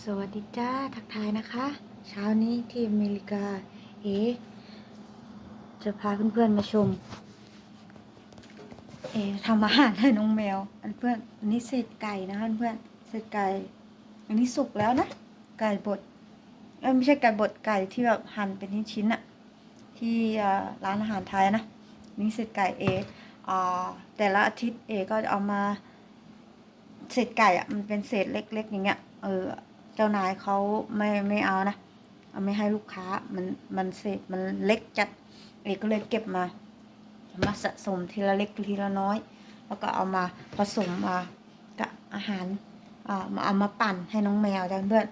สวัสดีจ้าทักทายนะคะ เช้านี้ที่อเมริกา เอ จะพาเพื่อนๆมาชม เอทำอาหารให้น้องแมว อันเพื่อนอันนี้เศษไก่นะคะเพื่อนเศษไก่ อันนี้สุกแล้วนะ ไก่บดเอไม่ใช่ไก่บดไก่ที่แบบหั่นเป็นชิ้นๆอะที่ร้านอาหารไทยนะนี่เศษไก่เออแต่ละอาทิตย์เอก็จะเอามาเศษไก่อะมันเป็นเศษเล็กๆอย่างเงี้ยเออ เจ้านายเขาไม่ไม่เอานะเอาไม่ให้ลูกค้ามันมันเศษมันเล็กจัดเอกก็เลยเก็บมามาสะสมทีละเล็กทีละน้อย แล้วก็เอามาผสมมากับอาหารอ่ามาเอามาปั่นให้น้องแมวจ้ะเพื่อน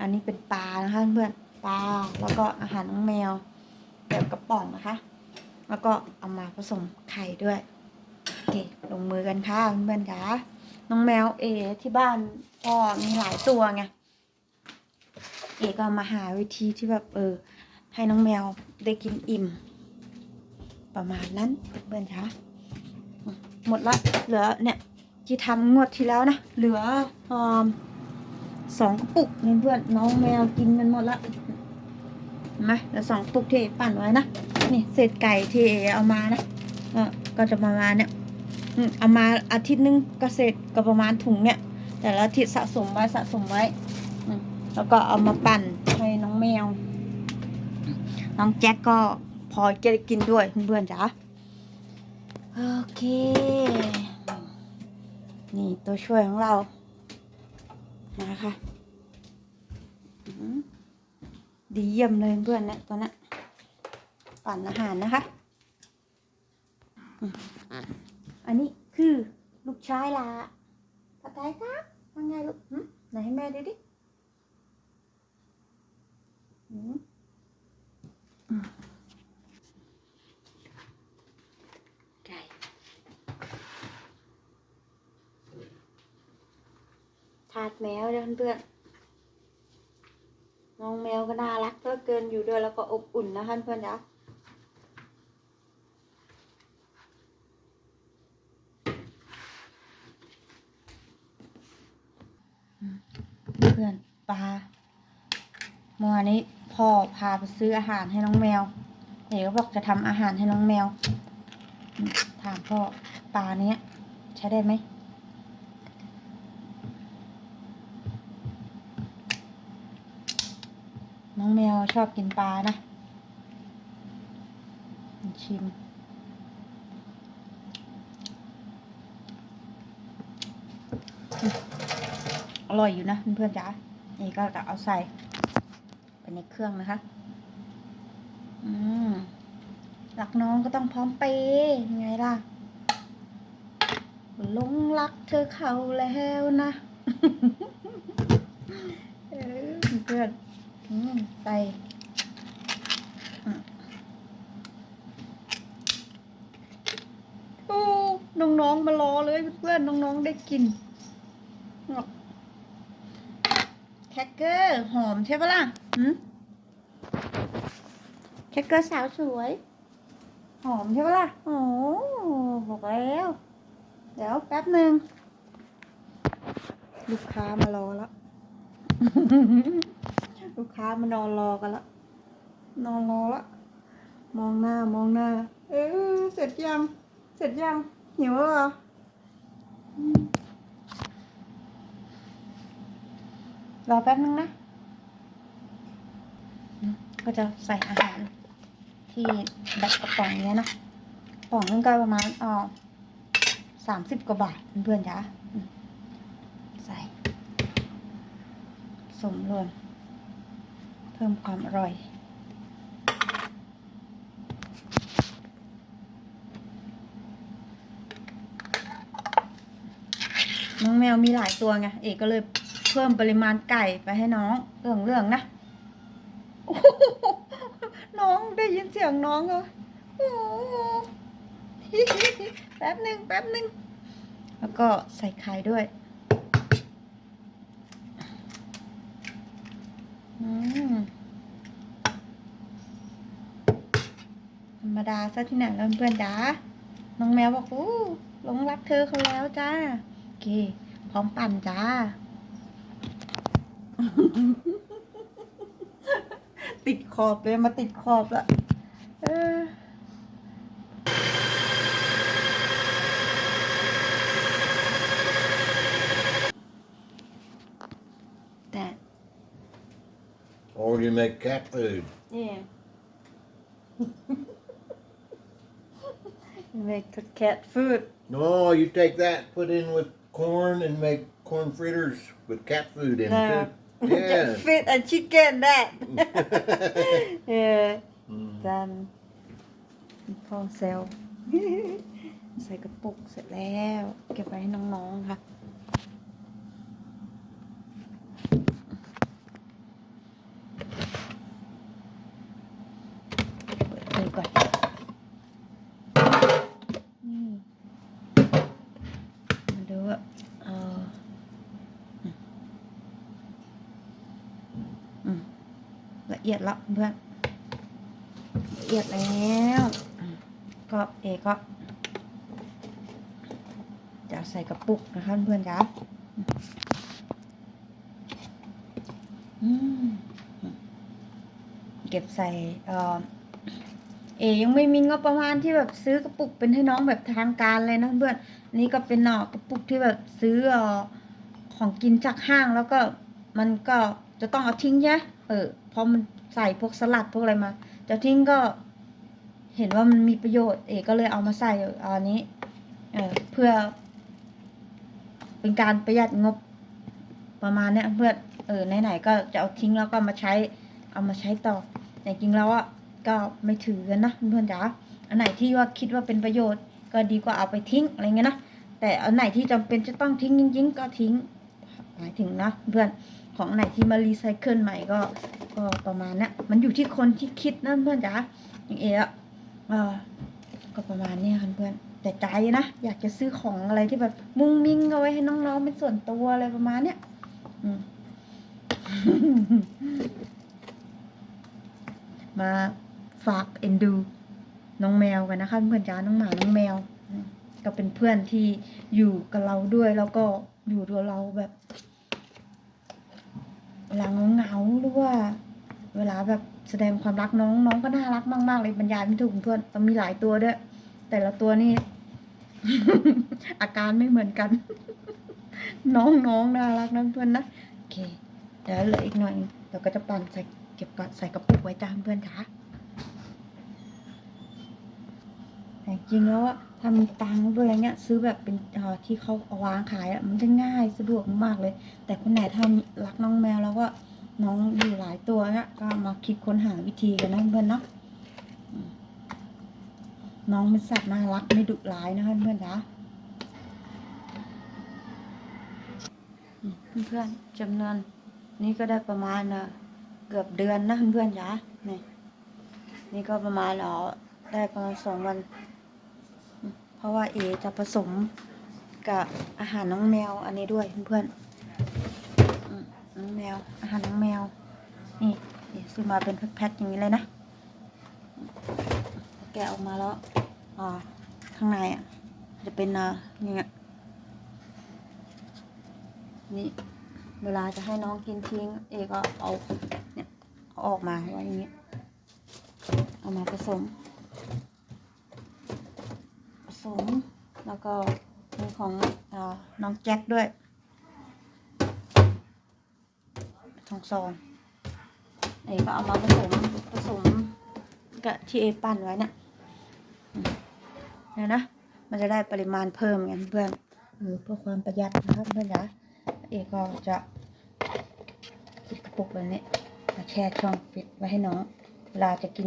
อันนี้เป็นปลานะคะเพื่อนปลาแล้วก็อาหารน้องแมวแบบกระป๋องนะคะ แล้วก็เอามาผสมไข่ด้วยโอเคลงมือกันค่ะเพื่อนๆจ๋าน้องแมวเอที่บ้าน ก็มีหลายตัวไง เอก็มาหาวิธีที่แบบเออ ให้น้องแมวได้กินอิ่ม ประมาณนั้นเพื่อนๆจ๋าหมดละ เหลือเนี่ยที่ทำงวดที่แล้วนะ เหลืออสองกระปุกเพื่อนน้องแมวกินมันหมดละเห็นไหมเหลือสองกระปุกที่ปั่นไว้นะ นี่เศษไก่ที่เอเอามานะก็จะประมาณเนี่ยเอามาอาทิตย์นึงก็เสร็จก็ประมาณถุงเนี่ย แต่ละอาทิตย์สะสมไว้สะสมไว้ แล้วก็เอามาปั่นให้น้องแมว น้องแจ็คก็พอจะได้กินด้วยเพื่อนๆจ๋าโอเค นี่ตัวช่วยของเรานะคะดีเยี่ยมเลยเพื่อนเนะตัวนั้นปั่นอาหารนะคะ อันนี้คือลูกชายละ ตาไกายครับว่าไงลูกไหนให้แม่ดูดิไก่ทาดแมวเด้อเพื่อนน้องแมวก็น่ารักเหลือเกินอยู่ด้วยแล้วก็อบอุ่นนะคะเพื่อนจ้ะ เพื่อนปลาเมื่อ วานนี้พ่อพาไปซื้ออาหารให้น้องแมวเอ๋ก็บอกจะทำอาหารให้น้องแมว ถามพ่อปลาเนี้ย ใช้ได้ไหมน้องแมวชอบกินปลานะ ชิม อร่อยอยู่นะเพื่อนๆจ๋านี่ก็จะเอาใส่ ในเครื่องนะคะ อืมรักน้องก็ต้องพร้อมเปยังไงล่ะลงรักเธอเขาแล้วนะเพื่อนใส่อืมโอ้น้องๆมารอเลยเพื่อนๆน้องๆได้กิน แคค เกอร์หอมใช่ปะล่ะหืมแคคเกอร์สาวสวย หอมใช่ปะล่ะโอ้บอกแล้ว เดี๋ยวแป๊บหนึ่งลูกค้ามารอแล้วลูกค้ามานอนรอกันแล้วนอนรอแล้วมองหน้ามองหน้า เออเสร็จยัง เสร็จยังหิวแล้วเหรออืม รอแป๊บนึงนะ ก็จะใส่อาหาร ที่แบบกระป๋องเนี้ยนะกระป๋องนึงก็ประมาณอ๋อสามสิบกว่าบาทเพื่อนๆจ้ะใส่สมรวม เพิ่มความอร่อยน้องแมวมีหลายตัวไง เอกก็เลย พิ่มปริมาณไก่ไปให้น้องเรื่องเรื่องๆนะน้องได้ยินเสียงน้องเหรอโอ้โหแป๊บหนึ่งแป๊บหนึ่งแล้วก็ใส่ไข่ด้วยธรรมดาซะที่ไหนแล้วเพื่อนจ๋าน้องแมวบอกอู้หลงรักเธอเขาแล้วจ้าโอเค พร้อมปั่นจ้า ติดขอบเลยมาติดขอบละเออแต่ Or you make cat food. นี่ make a cat food No, you take that, put in with corn, and make corn fritters with cat food in no it too. Yeah. fit a chicken that เออ Mm. กันพอเซล ใส่กระปุกเสร็จแล้ว เก็บไว้ให้น้องๆค่ะ เปิดเลยก่อน นี่ มาดูว่าเอออืมอืมละเอียดละเพื่อนละเอียดแล้วก็เอก็จะใส่กระปุกนะคะเพื่อนจ้าอืมเก็บใส่เออเอยังไม่มีงบประมาณที่แบบซื้อกระปุกเป็นให้น้องแบบทางการเลยนะเพื่อนนี่ก็เป็นเนอกระปุกที่แบบซื้อเอ่อของกินจากห้างแล้วก็มันก็จะต้องเอาทิ้งใช่ไหมเออเพราะมัน ใส่พวกสลัดพวกอะไรมาจะทิ้งก็เห็นว่ามันมีประโยชน์ เอกก็เลยเอามาใส่อันนี้เออเพื่อ เป็นการประหยัดงบประมาณเนี้ยเพื่อเออไหนๆก็จะเอาทิ้งแล้วก็มาใช้เอามาใช้ต่อแต่จริงแล้วอะก็ไม่ถือกันนะเพื่อนๆจ๋าอันไหนที่ว่าคิดว่าเป็นประโยชน์ ก็ดีกว่าเอาไปทิ้งอะไรเงี้ยนะแต่อันไหนที่จำเป็นจะต้องทิ้งจริงๆก็ทิ้ง หมายถึงนะเพื่อนของไหนที่มารีไซเคิลใหม่ก็ก็ประมาณนี้มันอยู่ที่คนที่คิดนะเพื่อนจ๋าอย่างเอ๋อะก็ประมาณนี้ค่ะเพื่อนแต่ใจนะอยากจะซื้อของอะไรที่แบบมุ้งมิ้งเอาไว้ให้น้องๆเป็นส่วนตัวอะไรประมาณเนี้ยมาฝากเอ็นดู น้องแมวกันนะคะเพื่อนจ๋าน้องหมาน้องแมว ก็เป็นเพื่อนที่อยู่กับเราด้วยแล้วก็อยู่กับเราแบบ เวลาเงาๆหรือว่า เวลาแบบแสดงความรักน้องน้องก็น่ารักมากๆเลยบรรยายไม่ถูกเพื่อนต้องมีหลายตัวด้วย แต่ละตัวนี่ อาการไม่เหมือนกัน น้องน้องน่ารักนะเพื่อนนะโอเค เดี๋ยวเหลืออีกหน่อยเราก็จะปั่นใส่เก็บกใส่กระปุกไว้จ้าเพื่อนจ้า แต่จริงแล้วอะถ้ามีตังค์ด้วยอะไรเงี้ย ซื้อแบบเป็นออที่เขาอาวางขายอะมันจะง่ายสะดวกมากเลย แต่คนไหนถ้ารักน้องแมวแล้วก็น้องอยู่หลายตัวเนี่ยก็มาคิดค้นหาวิธีกันนะเพื่อนเนาะน้องเป็นสัตว์น่ารักไม่ดุร้ายนะคะเพื่อนนะเพื่อนๆจำนวนนี่ก็ได้ประมาณเกือบเดือนนะเพื่อนๆจ้ะนี่นี่ก็ประมาณเอ่อได้ประมาณสองวัน เพราะว่าเอจะผสมกับอาหารน้องแมวอันนี้ด้วยเพื่อนๆน้องแมวอาหารน้องแมว นี่ซื้อมาเป็นแพ็คๆอย่างนี้เลยนะ แกะออกมาแล้วอ่าข้างในอะจะเป็นอ่าอย่างเงี้ยนี่เวลาจะให้น้องกินทิ้ง เอก็เอาเนี่ยออกมาไว้อย่างเงี้ยเอามาผสม สมแล้วก็มีของอน้องแจ็คด้วยทองซองเอก็เอามาผสมผสมกับที่เอปั้นไว้นี่ยอืมเนี่ยนะ มันจะได้ปริมาณเพิ่มไงเพื่อนเออเพื่อความประหยัดนะครับเพื่อนจ๋าเอก็จะปิดกระปุกแบบนี้มาแช่ช่องฟิตไว้ให้น้อง เวลาจะกิน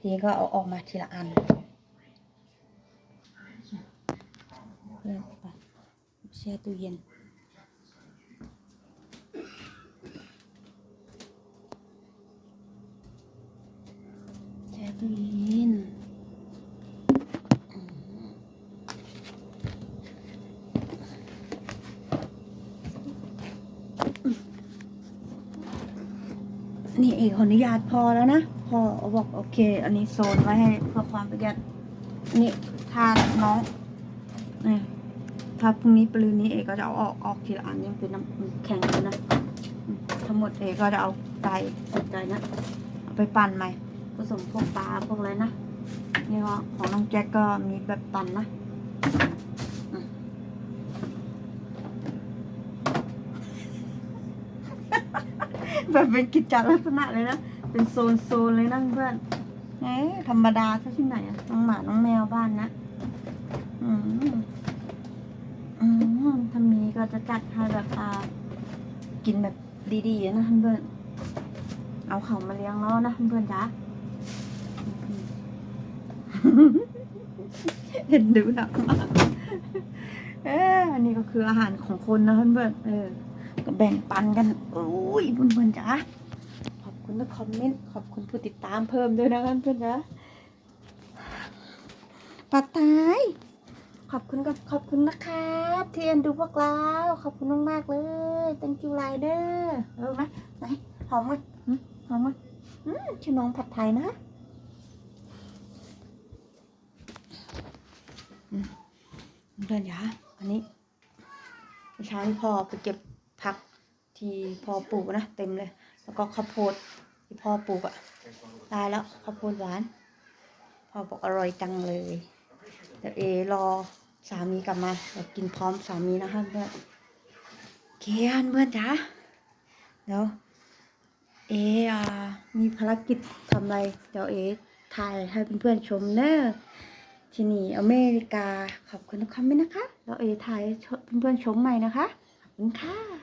ทีก็เอาออกมาทีละอัน เพื่อนไป แช่ตู้เย็น แช่ตู้เย็นนี่เอกขออนุญาตพอแล้วนะพอบอกโอเค อันนี้โซนไว้ให้เพื่อความประหยัดนี่ทานน้อง ถ้าพรุ่งนี้ปรืนนี้เอกก็จะเอาออกออกทีละอันยังเป็นน้ำแข็งเลยนะทั้งหมดเอก็จะเอาไก่ไก่นะเอาไปปั่นใหม่ผสมพวกปลาพวกอะไรนะนี่ก็ของน้องแจ็คก็มีแบบปั่นนะแบบเป็นกิจจลักษณะเลยนะ เป็นโซนโซนเลยนะเพื่อนเอ๊ะธรรมดาซะที่ไหนอะน้องหมา น้องแมวบ้านนะ อืม อืมถ้ามีก็จะจัดให้แบบอ่ากินแบบดีๆนะเพื่อนๆเอาเขามาเลี้ยงแล้วนะเพื่อนๆจ้าเห็นดูหนักมากเอออันนี้ก็คืออาหารของคนนะเพื่อนๆเออ ก็แบ่งปันกันโอ้ยเพื่อนๆจ้าขอบคุณทุกคอมเมนต์ขอบคุณผู้ติดตามเพิ่มด้วยนะเพื่อนๆนะปัดตาย ขอบคุณกับขอบคุณนะครับที่เอ็นดูพวกเราขอบคุณมากๆเลย thank you rider เออไหมไหนหอมมั้ยหอมมั้ยอืมชื่อน้องผัดไทยนะเพื่อนๆจ้าอันนี้เมื่อเช้าที่พ่อไปเก็บผักที่พ่อปลูกนะเต็มเลย แล้วก็ข้าวโพดที่พ่อปลูกอะตายแล้วข้าวโพดหวานพ่อบอกอร่อยจังเลยเดี๋ยวเอรอ สามีกลับมาเรากินพร้อมสามีนะคะเพื่อนเกียนเพื่อนจ้าเดี๋ยวเออามีภารกิจทำอะไรเดี๋ยวเอถ่ายให้เพื่อนๆชมเนอะที่นี่อเมริกาขอบคุณทุกคอมเมนต์นะคะแล้วเอถ่ายเพื่อนๆชมใหม่นะคะขอบคุณค่ะ